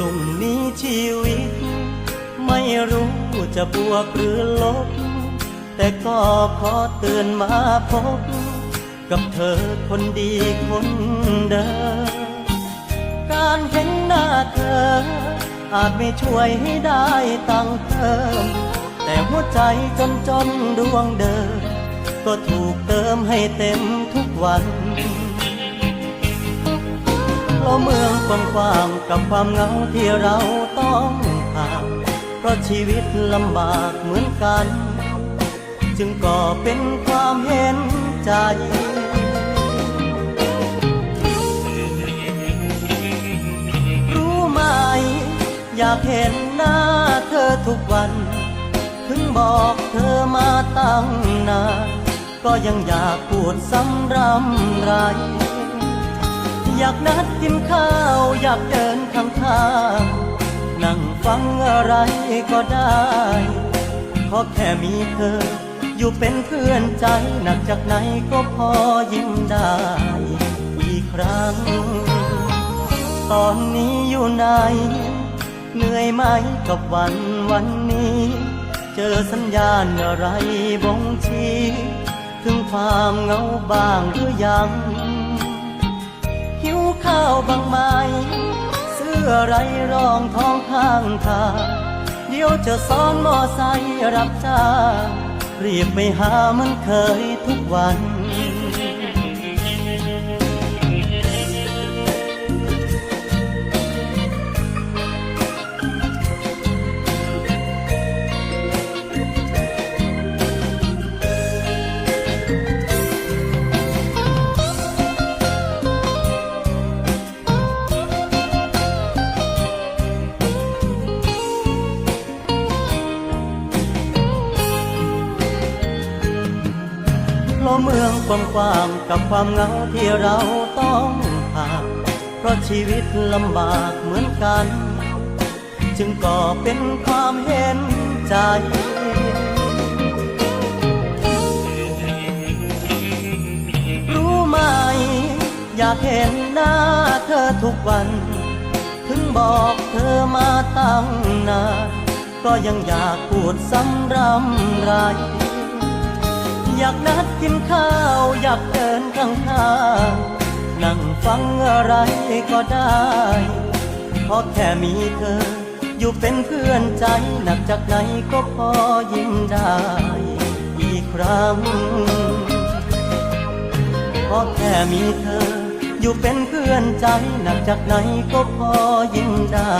รุ่งนี้ชีวิต ไม่รู้จะบวกหรือลบ แต่ก็ขอเตือนมาพบ กับเธอคนดีคนเดิมการเห็นหน้าเธอ อาจไม่ช่วยให้ได้ตังค์เพิ่มแต่หัวใจจนจนดวงเดิม ก็ถูกเติมให้เต็มทุกวัน เพราะเมืองกว้างๆกับความเหงาที่เราต้องผ่านเพราะชีวิตลำบากเหมือนกัน จึงก่อเป็นความเห็นใจรู้ไหมอยากเห็นหน้าเธอทุกวัน ถึงบอกเธอมาตั้งนาน ก็ยังอยากพูดซ้ำรำไร อยากนัดกินข้าว อยากเดินข้างทางนั่งฟังอะไรก็ได้ ขอแค่มีเธอ อยู่เป็นเพื่อนใจหนักจากไหนก็พอยิ้มได้อีกครั้ง ตอนนี้อยู่ไหน เหนื่อยไหมกับวันวันนี้ เจอสัญญาณอะไรบ่งชี้ ถึงความเหงาบ้างหรือยัง ข้าวบางไหมซื้ออะไรรองท้องข้างทางเดี๋ยวจะซ้อนมอไซค์รับจ้างรีบไปหาเหมันเคยทุกวัน เพราะเมืองกว้างๆกับความเหงาที่เราต้องผ่านเพราะชีวิตลำบากเหมือนกัน จึงก่อเป็นความเห็นใจรู้ไหม อยากเห็นหน้าเธอทุกวัน ถึงบอกเธอมาตั้งนานก็ยังอยากพูดซ้ำรำไร อยากนัดกินข้าว อยากเดินข้างข้างนั่งฟังอะไรก็ได้เพราะแค่มีเธอ อยู่เป็นเพื่อนใจหนักจากไหนก็พอยิ้มได้ อีกครั้งเพราะแค่มีเธอ อยู่เป็นเพื่อนใจหนักจากไหนก็พอยิ้มได้